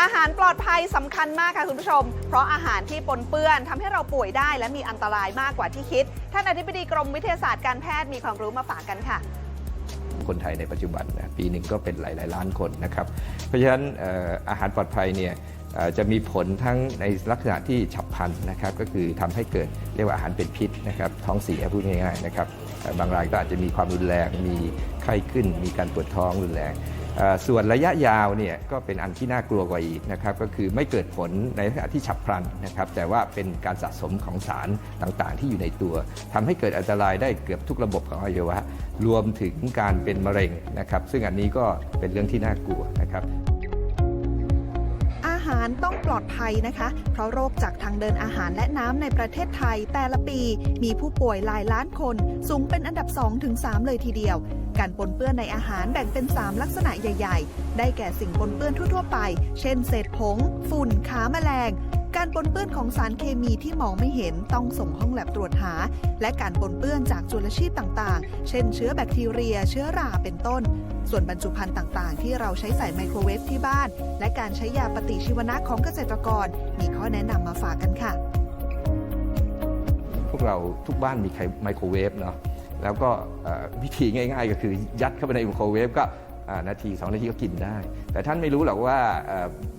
อาหารปลอดภัยสำคัญมากค่ะคุณผู้ชม เพราะอาหารที่ปนเปื้อนทำให้เราป่วยได้ และมีอันตรายมากกว่าที่คิด ท่านอธิบดีกรมวิทยาศาสตร์การแพทย์มีความรู้มาฝากกันค่ะ คนไทยในปัจจุบันนะปีหนึ่งก็เป็นหลาย ๆ ล้านคนนะครับ เพราะฉะนั้นอาหารปลอดภัยเนี่ยจะมีผลทั้งในลักษณะที่ฉับพลันนะครับ ก็คือทำให้เกิดเรียกว่าอาหารเป็นพิษนะครับท้องเสียพูดง่าย ๆ นะครับ บางรายก็อาจจะมีความรุนแรง มีไข้ขึ้น มีการปวดท้องรุนแรง ส่วนระยะยาวเนี่ยก็เป็นอันที่น่ากลัวกว่าอีกนะครับก็คือไม่เกิดผลในระยะที่ฉับพลันนะครับแต่ว่าเป็นการสะสมของสารต่างๆ ที่อยู่ในตัวทำให้เกิดอันตรายได้เกือบทุกระบบของอวัยวะ รวมถึงการเป็นมะเร็งนะครับซึ่งอันนี้ก็เป็นเรื่องที่น่ากลัวนะครับ หารต้องปลอดภัยนะคะ เพราะโรคจากทางเดินอาหารและน้ำในประเทศไทย แต่ละปีมีผู้ป่วยหลายล้านคน สูงเป็นอันดับ 2-3 เลยทีเดียว การปนเปื้อนในอาหารแบ่งเป็น 3 ลักษณะใหญ่ ๆ ได้แก่สิ่งปนเปื้อนทั่วๆไป เช่น เศษผง ฝุ่น ขาแมลง การปนเปื้อนของสารเคมีที่มองไม่เห็นต้องส่งห้องแลบตรวจหา และการปนเปื้อนจากจุลชีพต่างๆ เช่น เชื้อแบคทีเรีย เชื้อราเป็นต้น ส่วนบรรจุภัณฑ์ต่างๆ ที่เราใช้ใส่ไมโครเวฟที่บ้าน และการใช้ยาปฏิชีวนะของเกษตรกร มีข้อแนะนำมาฝากกันค่ะ พวกเราทุกบ้านมีไมโครเวฟเนาะแล้วก็วิธีง่าย ๆ ก็คือยัดเข้าไปในไมโครเวฟก็ นาที2นาทีก็กินได้ แต่ท่านไม่รู้หรอกว่า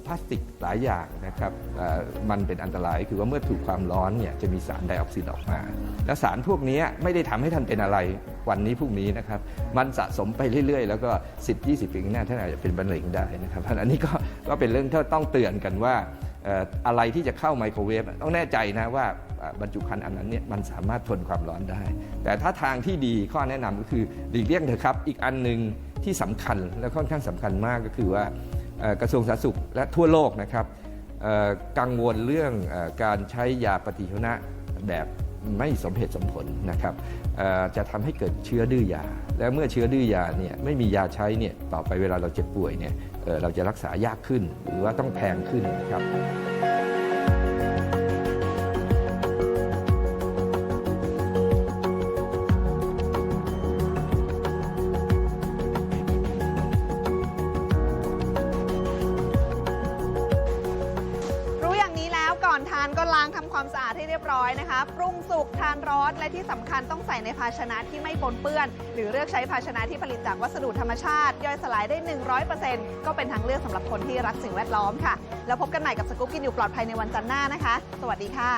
พลาสติกหลายอย่างนะครับมันเป็นอันตรายคือว่าเมื่อถูกความร้อนเนี่ยจะมีสารไดออกซินออกมา และสารพวกนี้ไม่ได้ทำให้ท่านเป็นอะไรวันนี้พรุ่งนี้นะครับมันสะสมไปเรื่อย ๆ แล้วก็ 10-20 ปีข้างหน้าท่านอาจจะเป็นมะเร็งได้นะครับอันนี้ก็ก็เป็นเรื่องที่ต้องเตือนกันว่าอะไรที่จะเข้าไมโครเวฟต้องแน่ใจนะว่าบรรจุภัณฑ์อันนั้นเนี่ยมันสามารถทนความร้อนได้ แต่ถ้าทางที่ดีข้อแนะนำก็คือหลีกเลี่ยงเถอะครับอีกอันหนึ่ง ที่สำคัญและค่อนข้างสำคัญมากก็คือว่ากระทรวงสาธารณสุขและทั่วโลกนะครับกังวลเรื่องอการใช้ยาปฏิชีวนะแบบไม่สมเหตุสมผลนะครับจะทำให้เกิดเชื้อดื้อยา และเมื่อเชื้อดื้อยาเนี่ยไม่มียาใช้เนี่ยต่อไปเวลาเราเจ็บป่วยเนี่ยเราจะรักษายากขึ้น หรือว่าต้องแพงขึ้นนะครับ ล้างทำความสะอาดให้เรียบร้อยนะคะ ปรุงสุกทานร้อนและที่สำคัญต้องใส่ในภาชนะที่ไม่ปนเปื้อน หรือเลือกใช้ภาชนะที่ผลิตจากวัสดุธรรมชาติ ย่อยสลายได้ 100%ก็เป็นทางเลือกสำหรับคนที่รักสิ่งแวดล้อมค่ะ แล้วพบกันใหม่กับสกู๊ปกินอยู่ปลอดภัยในวันจันทร์หน้านะคะ สวัสดีค่ะ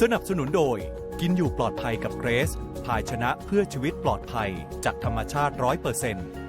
สนับสนุนโดย กินอยู่ปลอดภัยกับเกรสภาชนะเพื่อชีวิตปลอดภัยจากธรรมชาติ 100%